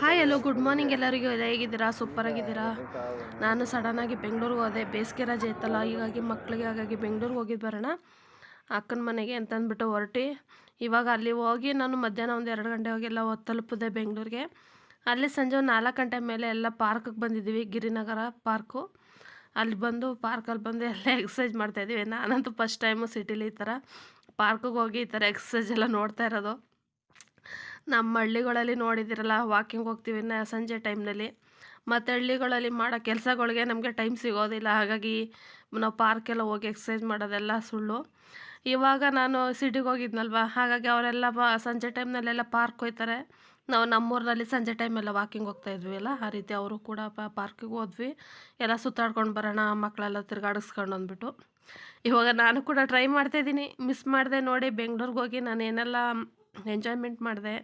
Hi hello good morning ಎಲ್ಲರಿಗೂ. ಎಲ್ಲ ಹೇಗಿದ್ದೀರಾ? ಸೂಪರ್ ಆಗಿದ್ದೀರಾ? ನಾನು ಸಡನ್ನಾಗಿ ಬೆಂಗಳೂರಿಗೆ ಹೋದೆ. ಬೇಸಿಗೆ ರಜೆ ಇತ್ತಲ್ಲ ಹೀಗಾಗಿ ಮಕ್ಕಳಿಗೆ ಹಾಗಾಗಿ ಬೆಂಗಳೂರಿಗೆ ಹೋಗಿದ್ದು ಬರೋಣ. ಅಕ್ಕನ ಮನೆಗೆ ಅಂತಂದ್ಬಿಟ್ಟು ಹೊರಟಿ. ಇವಾಗ ಅಲ್ಲಿ ಹೋಗಿ ನಾನು ಮಧ್ಯಾಹ್ನ ಒಂದು ಎರಡು ಗಂಟೆ ಹೋಗಿ ಎಲ್ಲ ತಲುಪಿದೆ ಬೆಂಗಳೂರಿಗೆ. ಅಲ್ಲಿ ಸಂಜೆ ಒಂದು ನಾಲ್ಕು ಗಂಟೆ ಮೇಲೆ ಎಲ್ಲ ಪಾರ್ಕಿಗೆ ಬಂದಿದ್ದೀವಿ ಗಿರಿನಗರ ಪಾರ್ಕು. ಅಲ್ಲಿ ಬಂದು ಪಾರ್ಕಲ್ಲಿ ಬಂದು ಎಲ್ಲ ಎಕ್ಸಸೈಸ್ ಮಾಡ್ತಾಯಿದ್ದೀವಿ ನಾನಂತೂ ಫಸ್ಟ್ ಟೈಮು ಸಿಟಿಲಿ ಈ ಥರ ಪಾರ್ಕಿಗೆ ಹೋಗಿ ಈ ಥರ ಎಕ್ಸಸೈಸ್ ಎಲ್ಲ ನೋಡ್ತಾ ಇರೋದು. ನಮ್ಮ ಹಳ್ಳಿಗಳಲ್ಲಿ ನೋಡಿದ್ದೀರಲ್ಲ ವಾಕಿಂಗ್ ಹೋಗ್ತೀವಿ ಸಂಜೆ ಟೈಮ್ನಲ್ಲಿ ಮತ್ತು ಹಳ್ಳಿಗಳಲ್ಲಿ ಮಾಡೋ ಕೆಲಸಗಳಿಗೆ ನಮಗೆ ಟೈಮ್ ಸಿಗೋದಿಲ್ಲ. ಹಾಗಾಗಿ ನಾವು ಪಾರ್ಕೆಲ್ಲ ಹೋಗಿ ಎಕ್ಸಸೈಸ್ ಮಾಡೋದೆಲ್ಲ ಸುಳ್ಳು. ಇವಾಗ ನಾನು ಸಿಟಿಗೆ ಹೋಗಿದ್ನಲ್ವ? ಹಾಗಾಗಿ ಅವರೆಲ್ಲ ಸಂಜೆ ಟೈಮ್ನಲ್ಲೆಲ್ಲ ಪಾರ್ಕ್ ಹೋಗ್ತಾರೆ ನಾವು ನಮ್ಮೂರಿನಲ್ಲಿ ಸಂಜೆ ಟೈಮೆಲ್ಲ ವಾಕಿಂಗ್ ಹೋಗ್ತಾ ಇದ್ವಿ ಅಲ್ಲ? ಆ ರೀತಿ ಅವರು ಕೂಡ ಪಾರ್ಕಿಗೆ ಹೋದ್ವಿ. ಎಲ್ಲ ಸುತ್ತಾಡ್ಕೊಂಡು ಬರೋಣ ಮಕ್ಕಳೆಲ್ಲ ತಿರ್ಗಾಡಿಸ್ಕೊಂಡು ಅಂದ್ಬಿಟ್ಟು ಇವಾಗ ನಾನು ಕೂಡ ಟ್ರೈ ಮಾಡ್ತಾಯಿದ್ದೀನಿ ಮಿಸ್ ಮಾಡಿದೆ ನೋಡಿ, ಬೆಂಗ್ಳೂರಿಗೆ ಹೋಗಿ ನಾನು ಏನೆಲ್ಲ ಎಂಜಾಯ್ಮೆಂಟ್ ಮಾಡಿದೆ.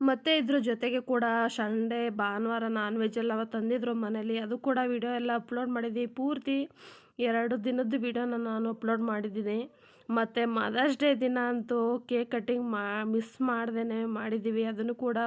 ಮತ್ತು ಇದ್ರ ಜೊತೆಗೆ ಕೂಡ ಸಂಡೇ, ಭಾನುವಾರ ನಾನ್ ವೆಜ್ ಎಲ್ಲ ತಂದಿದ್ರು ಮನೇಲಿ. ಅದು ಕೂಡ ವಿಡಿಯೋ ಎಲ್ಲ ಅಪ್ಲೋಡ್ ಮಾಡಿದ್ವಿ. ಪೂರ್ತಿ ಎರಡು ದಿನದ ವಿಡಿಯೋನ ನಾನು ಅಪ್ಲೋಡ್ ಮಾಡಿದ್ದೀನಿ. ಮತ್ತು ಮದರ್ಸ್ ಡೇ ದಿನ ಅಂತೂ ಕೇಕ್ ಕಟ್ಟಿಂಗ್ ಮಾ ಮಿಸ್ ಮಾಡ್ದೇ ಮಾಡಿದ್ದೀವಿ ಅದನ್ನು ಕೂಡ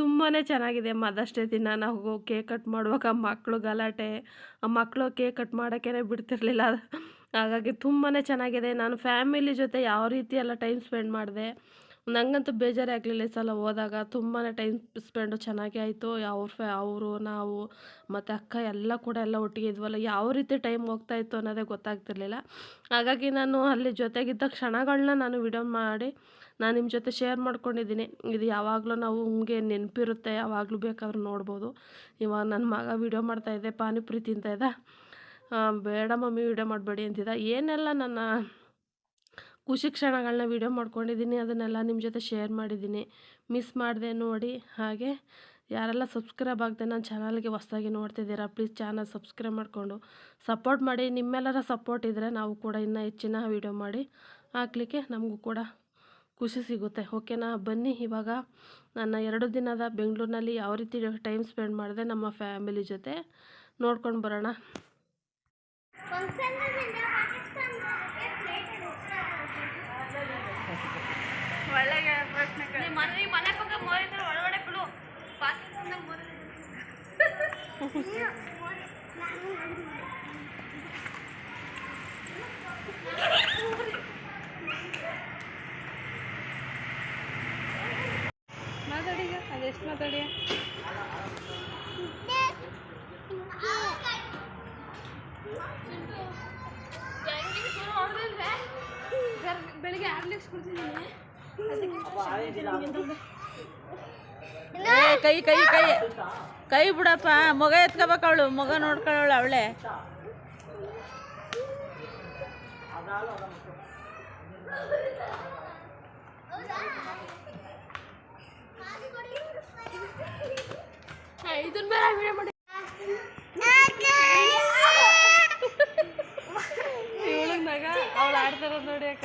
ತುಂಬಾ ಚೆನ್ನಾಗಿದೆ ಮದರ್ಸ್ ಡೇ ದಿನ. ನಾವು ಕೇಕ್ ಕಟ್ ಮಾಡುವಾಗ ಮಕ್ಕಳು ಗಲಾಟೆ. ಆ ಮಕ್ಕಳು ಕೇಕ್ ಕಟ್ ಮಾಡೋಕ್ಕೇ ಬಿಡ್ತಿರ್ಲಿಲ್ಲ. ಹಾಗಾಗಿ ತುಂಬಾ ಚೆನ್ನಾಗಿದೆ. ನಾನು ಫ್ಯಾಮಿಲಿ ಜೊತೆ ಯಾವ ರೀತಿ ಎಲ್ಲ ಟೈಮ್ ಸ್ಪೆಂಡ್ ಮಾಡಿದೆ ನನಗಂತೂ ಬೇಜಾರೇ ಆಗಲಿಲ್ಲ ಈ ಸಲ ಹೋದಾಗ. ತುಂಬಾ ಟೈಮ್ ಸ್ಪೆಂಡು ಚೆನ್ನಾಗೇ ಆಯಿತು. ಅವ್ರ ಫ್ಯಾ, ಅವರು, ನಾವು, ಮತ್ತು ಅಕ್ಕ ಎಲ್ಲ ಕೂಡ ಎಲ್ಲ ಒಟ್ಟಿಗೆ ಇದ್ವಲ್ಲ. ಯಾವ ರೀತಿ ಟೈಮ್ ಹೋಗ್ತಾ ಇತ್ತು ಅನ್ನೋದೇ ಗೊತ್ತಾಗ್ತಿರ್ಲಿಲ್ಲ. ಹಾಗಾಗಿ ನಾನು ಅಲ್ಲಿ ಜೊತೆಗಿದ್ದ ಕ್ಷಣಗಳನ್ನ ನಾನು ವಿಡಿಯೋ ಮಾಡಿ, ನಾನು ನಿಮ್ಮ ಜೊತೆ ಶೇರ್ ಮಾಡ್ಕೊಂಡಿದ್ದೀನಿ. ಇದು ಯಾವಾಗಲೂ ನಾವು ಹಂಗೆ ನೆನಪಿರುತ್ತೆ. ಯಾವಾಗಲೂ ಬೇಕಾದ್ರೂ ನೋಡ್ಬೋದು. ಇವಾಗ ನನ್ನ ಮಗ ವಿಡಿಯೋ ಮಾಡ್ತಾಯಿದ್ದೆ ಪಾನಿಪುರಿ ತಿಂತಾಯಿದ್ದ ಬೇಡ ಮಮ್ಮಿ ವೀಡಿಯೋ ಮಾಡಬೇಡಿ ಅಂತಿದ್ದ. ಏನೆಲ್ಲ ನನ್ನ ಖುಷಿ ಕ್ಷಣಗಳನ್ನ ವೀಡಿಯೋ ಮಾಡ್ಕೊಂಡಿದ್ದೀನಿ, ಅದನ್ನೆಲ್ಲ ನಿಮ್ಮ ಜೊತೆ ಶೇರ್ ಮಾಡಿದ್ದೀನಿ. ಮಿಸ್ ಮಾಡಿದೆ ನೋಡಿ. ಹಾಗೆ ಯಾರೆಲ್ಲ ಸಬ್ಸ್ಕ್ರೈಬ್ ಆಗದೆ ನನ್ನ ಚಾನಲ್ಗೆ ಹೊಸ್ದಾಗಿ ನೋಡ್ತಿದ್ದೀರಾ, ಪ್ಲೀಸ್ ಚಾನಲ್ ಸಬ್ಸ್ಕ್ರೈಬ್ ಮಾಡಿಕೊಂಡು ಸಪೋರ್ಟ್ ಮಾಡಿ. ನಿಮ್ಮೆಲ್ಲರ ಸಪೋರ್ಟ್ ಇದ್ದರೆ ನಾವು ಕೂಡ ಇನ್ನೂ ಹೆಚ್ಚಿನ ವಿಡಿಯೋ ಮಾಡಿ. ಹಾಕ್ಲಿಕ್ಕೆ ನಮಗೂ ಕೂಡ ಖುಷಿ ಸಿಗುತ್ತೆ. ಓಕೆನಾ? ಬನ್ನಿ, ಇವಾಗ ನನ್ನ ಎರಡು ದಿನದ ಬೆಂಗಳೂರಿನಲ್ಲಿ ಯಾವ ರೀತಿ ಟೈಮ್ ಸ್ಪೆಂಡ್ ಮಾಡಿದೆ ನಮ್ಮ ಫ್ಯಾಮಿಲಿ ಜೊತೆ ನೋಡ್ಕೊಂಡು ಬರೋಣ. ಮನೆ ಪಕ್ಕ ಮೋರಿದ್ರೆ ಒಳಗಡೆ ಬಿಡು ಮಾತಾಡಿ ಅದೆಷ್ಟು ಮಾತಾಡಿ ಕೈ ಕೈ ಕೈ. ಕೈ ಬಿಡಪ್ಪ. ಮಗ ಎತ್ಕೋಬೇಕು ಅವಳು. ಮಗ ನೋಡ್ಕೊಳ್ಳೋಳು ಅವಳೆ. ಇದನ್ನ ಬೇರೆ ಇವಳಿಗೆ ನಗ. ಅವಳು ಆಡ್ತಾರ ನೋಡಿ ಅಕ್ಕ.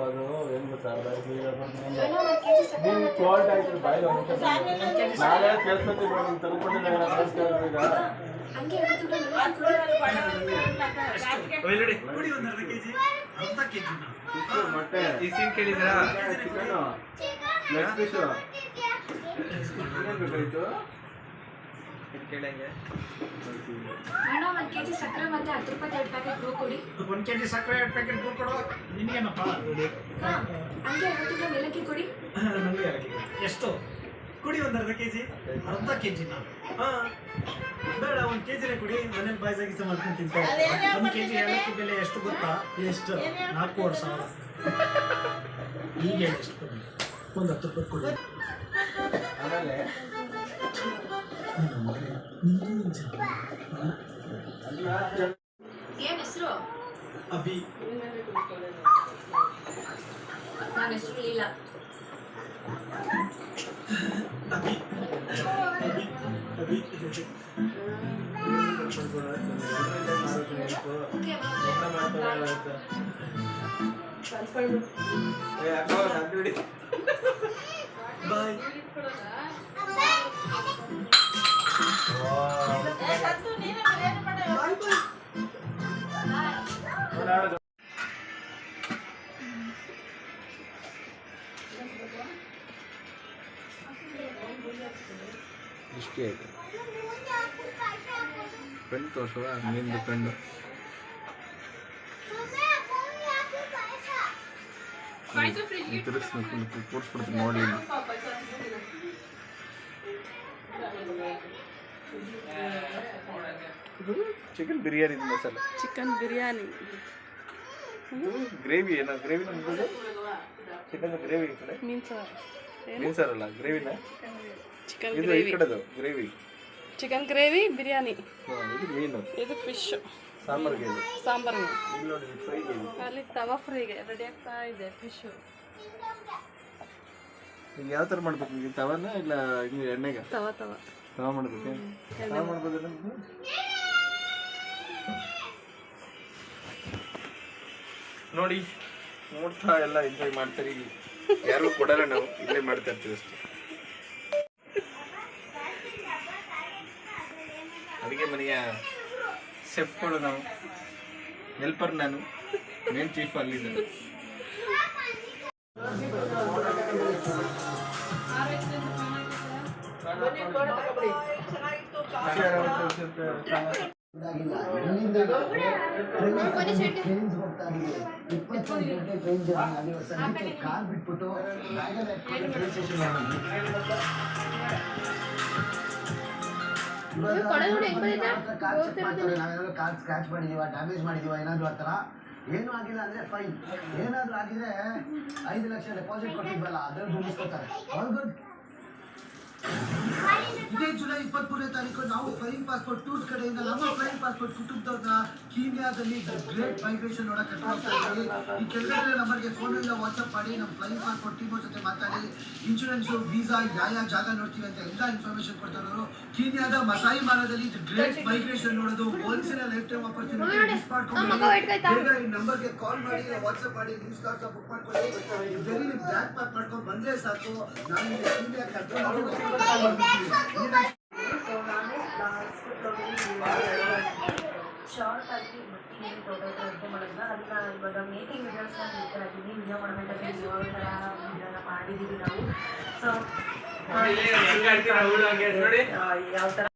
ಅದು ಏನು ಗೊತ್ತಾ ನೀವು ಕೋಲ್ಡ್ ಆಯ್ತು ನಿಮಿಷ ನಾಳೆ ಕೆಜಿ ಅರ್ಧ ಕೆಜಿ ಮೊಟ್ಟೆ ಇಸಿನ್ ಕೇಳಿದ್ರಾ ಚಿಕನ್ ಲೆಗ್ ಪೀಸು ಬೇಕಾಯ್ತು ಕೇಳಂಗೆ ಅಣ್ಣ ಒಂದು ಕೆ ಜಿ ಸಕ್ಕರೆ ಮತ್ತೆ ಹತ್ತು ರೂಪಾಯಿ ಎರಡು ಪ್ಯಾಕೆಟ್ ಹೂ ಕೊಡಿ ಒಂದ್ ಕೆಜಿ ಸಕ್ಕರೆ ಎರಡು ಪ್ಯಾಕೆಟ್ ಕೊಡು ನಿನ್ಗೇನಪ್ಪ ಹಾಂ ಹಂಗೆ ಐವತ್ತು ಗ್ರಾಮ್ ಏಲಕ್ಕಿ ಕೊಡಿ. ನನಗೆ ಯಾಕೆ? ಎಷ್ಟು? ಕುಡಿ ಒಂದ್ ಅರ್ಧ ಕೆಜಿ ಅರ್ಧ ಕೆಜಿನ ಹಾಂ. ಬೇಡ ಒಂದ್ ಕೆಜಿನೇ ಕುಡಿ. ಮನೇಲಿ ಬಾಯ್ಸ್ ಆಗಿಸ ಮಾಡ್ಕೊಂಡು ತಿಂತಾರೆ ಒಂದ್ ಕೆಜಿ ಏಲಕ್ಕಿ ಬೆಲೆ ಎಷ್ಟು ಗೊತ್ತಾ? ಎಷ್ಟು? ನಾಲ್ಕೂವರೆ ಸಾವಿರ ಈಗ ಎಷ್ಟು ಒಂದು ಹತ್ತು ರೂಪಾಯಿ ಕೊಡಿ. ಆಮೇಲೆ? ಏನು ಹೆಸರು? ಅಭಿ. ನನ್ನ ಹೆಸರು ಲೀಲಾ. ಅಭಿ. ಅಭಿ. ಅಭಿ ಬಾಯ್. ಇಷ್ಟೇ ಆಯ್ತು ಪೆನ್ ತೋರಿಸುವ ನಿಂದು ಪೆನ್ನು ತಿರುಗಿಸ್ಬೇಕು ಕೂರಿಸ್ಬಿಡ್ತೀನಿ ನೋಡಲಿ ಚಿಕನ್ ಬಿರಿಯಾನಿ ಮಸಾಲೆ. ಚಿಕನ್ ಬಿರಿಯಾನಿ ಇದು ಗ್ರೇವಿ ಏನ? ಗ್ರೇವಿ ನಮ್ದು ಚಿಕನ್ ಗ್ರೇವಿ ಈ ಕಡೆ ಮೀನ್ ಸಾರು ಮೀನ್ ಸಾರಲ್ಲ ಗ್ರೇವಿನ ಚಿಕನ್ ಇದು ಈ ಕಡೆದು ಗ್ರೇವಿ ಚಿಕನ್ ಗ್ರೇವಿ ಬಿರಿಯಾನಿ ಇದು ಮೀನು ಇದು ಫಿಶ್ ಸಾಂಬಾರ್ಗೆ ಇದು ಸಾಂಬಾರು ಇಲ್ಲಿ ನೋಡಿ ಫ್ರೈಗೆ ಇದು ಅಲ್ಲಿ ತವಾ ಫ್ರೈಗೆ ರೆಡಿ ಆಗ್ತಾ ಇದೆ ಫಿಶ್ ಯಾವ ಥರ ಮಾಡ್ಬೇಕು? ತವನ ಇಲ್ಲ ಎಣ್ಣೆಗೆ? ತವಾ ತವಾ. ತವ ಮಾಡ್ಬೇಕು ತವ ಮಾಡ್ಬೋದಲ್ಲ ನಿಮ್ಗೆ? ನೋಡಿ ನೋಡ್ತಾ ಎಲ್ಲ ಎಂಜಾಯ್ ಮಾಡ್ತಾರೆ. ಯಾರು ಯಾರಿಗೂ ಕೊಡಲ್ಲ ನಾವು ಇಲ್ಲೇ ಮಾಡ್ತಾ ಇರ್ತೀವಿ ಅಷ್ಟೇ. ಅಡುಗೆ ಮನೆಯ ಸೆಫ್ಗಳು ನಾವು. ಹೆಲ್ಪರ್ ನಾನು. ಮೇನ್. ಚೀಫ್ ಅಲ್ಲಿದ್ದಾರೆ ನಾವೇನಾದ್ರು ಕಾರ್ ಸ್ಕ್ರಾಚ್ ಮಾಡಿದೀವ ಡ್ಯಾಮೇಜ್ ಮಾಡಿದೀವ ಏನಾದ್ರು ಆ ಥರ ಏನು ಆಗಿಲ್ಲ ಅಂದ್ರೆ ಫೈನ್ ಏನಾದ್ರು ಆಗಿದ್ರೆ ಐದು ಲಕ್ಷ ಡೆಪಾಸಿಟ್ ಕೊಟ್ಟಿದ್ವಲ್ಲ ಅದ್ರ ದುಡ್ಡಿಸ್ಕೊತಾರೆ ಆಲ್ ಗುಡ್ ಇದೇ ಜುಲೈ ಇಪ್ಪತ್ಮೂರನೇ ತಾರೀಕು ನಾವು ಫ್ಲೈಯಿಂಗ್ ಪಾಸ್ಪೋರ್ಟ್ ಟೂರ್ಸ್ ಕಡೆಯಿಂದ ನಮ್ಮ ಫ್ಲೈಯಿಂಗ್ ಪಾಸ್ಪೋರ್ಟ್ ಕುಟುಂಬದವ್ರನ್ನ ಕೀನ್ಯಾದಲ್ಲಿ ಗ್ರೇಟ್ ಮೈಗ್ರೇಷನ್ ನೋಡಕ್ಕೆ ಇದ್ದೀವಿ. ಈ ಕೆಲವೇ ನಂಬರ್ಗೆ ಫೋನಿಂದ ವಾಟ್ಸಪ್ ಮಾಡಿ ನಮ್ಮ ಫ್ಲೈಯಿಂಗ್ ಪಾಸ್ಪೋರ್ಟ್ ಟೀಮ್ ಜೊತೆ ಮಾತಾಡಿ ಇನ್ಶೂರೆನ್ಸು ವೀಸಾ ಯಾವ ಯಾವ ಜಾಗ ನೋಡ್ತೀವಿ ಅಂತ ಎಲ್ಲ ಇನ್ಫಾರ್ಮೇಶನ್ ಕೊಡ್ತಾರೋ ಕೀನ್ಯಾದ ಮಸಾಯಿ ಮಾರದಲ್ಲಿ ಗ್ರೇಟ್ ಮೈಗ್ರೇಷನ್ ನೋಡೋದು. Once in life time opportunity miss ಮಾಡ್ಕೊಂಡು ಈ ನಂಬರ್ಗೆ ಕಾಲ್ ಮಾಡಿ ವಾಟ್ಸಪ್ ಮಾಡಿ ನ್ಯೂಸ್ ಕಾರ್ಡ್ಸ್ ಬುಕ್ ಮಾಡ್ಕೊಳ್ಳಿ ಪ್ಯಾಕ್ ಮಾಡ್ಕೊಂಡು ಬಂದ್ರೆ ಸಾಕು. ನಾನು ಇಂಡಿಯಾ ಕೀನ್ಯಾ ಕರ್ಕೊಂಡು ಶಾರ್ಟ್ ಆಗಿ ಏನು ತಗೋಬೇಕು ಅಂತ ಮಾಡಿದ್ನ ಅದನ್ನ ಇವಾಗ ಮೇಕಿಂಗ್ ವಿಡಿಯೋಸ್ನ ಹೇಳ್ತಾ ಇದ್ದೀನಿ ವಿಡಿಯೋ ಮಾಡಬೇಕಾದ್ರೆ ಯಾವ ಥರ ವಿಡಿಯೋನ ಮಾಡಿದ್ದೀವಿ ನಾವು ಸೊ ಯಾವ ಥರ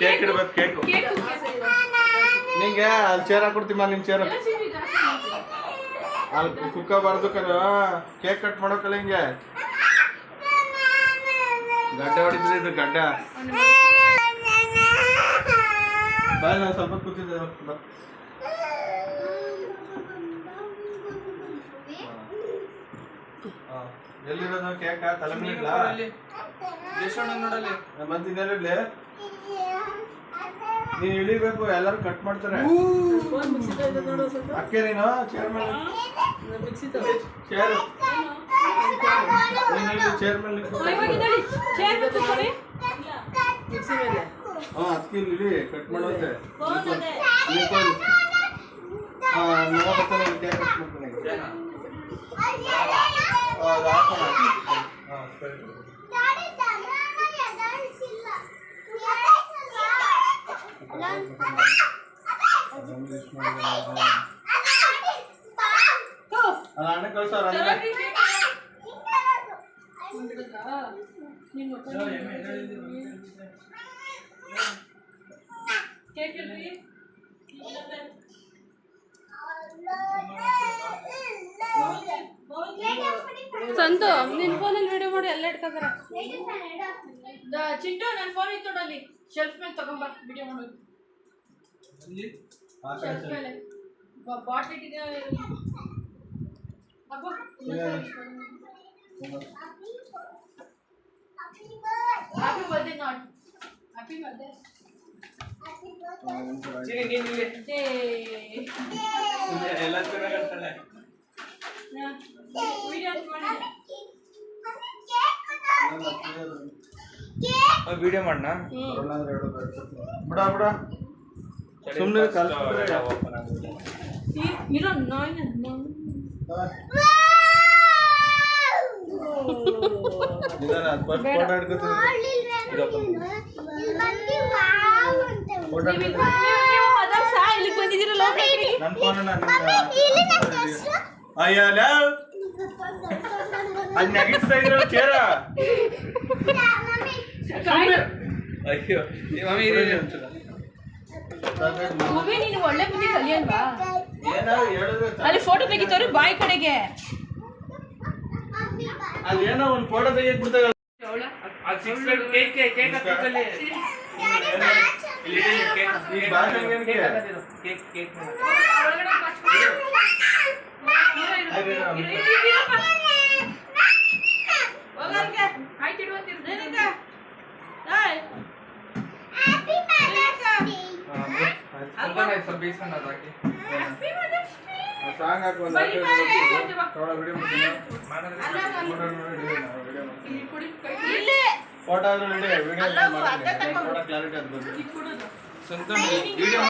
ಕೇಕ್ ಇಡ್ಬೇಕು ಕೇಕು ನಿಂಗೆ ಅಲ್ಲಿ ಚೇರ್ ಹಾಕೊಡ್ತೀಮ ನಿನ್ ಚೇರ್ ಅಲ್ಲಿ ಕುಕ್ಕಬಾರ್ದು ಕಣ ಕೇಕ್ ಕಟ್ ಮಾಡೋಕಲ್ಲ ಹಿಂಗೆ. ಗಡ್ಡ ಹೊಡಿದ್ರೆ ಇದು, ಗಡ್ಡ. ಬಾ ನಾನು ಸ್ವಲ್ಪ ಕೂತಿದ್ದೆ ಬಾ. ಎಲ್ಲಿರೋದು ಕೇಕ ತಲೆ ಮೇಲೆ ಇಡ್ಲಾ? ನಾನ್ ಇನ್ನೆಲ್ಲ ಇಳಿಬೇಕು ಎಲ್ಲರೂ ಕಟ್ ಮಾಡ್ತಾರೆ. ಅಕ್ಕೆ ನೀನು ಚೇರ್ ಮೇಲೆ ಚೇರ್ ಮೇಲೆ. ಹಾ ಇಳಿ ಕಟ್ ಮಾಡೋದೆ. ಹಾಂ ಮಗ ಬರ್ತಾನೆ ಇಲ್ಲಿ ಕೇಕ್ ಕಟ್ ಮಾಡ್ತಾನೆ ಹಾ, ಅದು ಹಾಕೋಣ. ಹಾ, ಸರಿ. ಅಲ್ಲ ಅಣ್ಣ ಕಳ್ಸೋರ ಅಣ್ಣ ಸಂತು ನಿನ್ ಫೋನಲ್ಲಿ ವಿಡಿಯೋ ಮಾಡಿ ಎಲ್ಲ ಇಟ್ಕೋತಾರೆ. ಚಿಂಟು ನನ್ನ ಫೋನ್ ಇತ್ತು ಅಲ್ಲಿ. ಶೆಲ್ಫ್ ಮೇಲೆ ತಗೊಂಬ ವಿಡಿಯೋ ಮಾಡೋದು ಬರ್ದೆ ನಾಟ್ ಹ್ಯಾಪಿ ಚೆನ್ನಾಗಂತಾಳೆ ವಿಡಿಯೋ ಮಾಡಣ ಬಿಡ ಬಿಡ ಸುಮ್ಮನೆ ಕಲ್ಸ್ಬಿಟ್ರೆ ಇರೋ ನಾಯಿನ ನಿಧಾನ ಫಸ್ಟ್ ಫೋಟೋ ಹಿಡ್ಕೊತೀನಿ ಅಯ್ಯೋ ಅಲ್ಲಿ? ಫೋಟೋ ತೆಗಿತವ್ರೆ ಬಾಯಿ ಕಡೆಗೆ ಅದೇನೋ ಒಂದು ಫೋಟೋ ತೆಗಿಯಕ್ ಬಿಡ್ತಾರೆ ಅದು ಸಿಕ್ಸ್ ಕೇಕ್ ಕೇಕ್ ಕೇಕ್ ಹಾಕ್ಬೇಕಲ್ಲಿ ಈಗ ಭಾಷೆ ಏನಕ್ಕೆ? ಕೇಕ್ ಕೇಕ್ ಸ್ವಲ್ಪ ಬೇಯಿಸ್ಕೊಂಡು ಅದು ಹಾಕಿ ಸಾಂಗ್ ಹಾಕಿ ಒಂದು ವಿಡಿಯೋ ಫೋಟೋ ಆದ್ರೂ ವಿಡಿಯೋ ವಿಡಿಯೋ ಕ್ಲಾರಿಟಿ ಅದು ಬಂದು. ಸ್ವಂತ ವಿಡಿಯೋ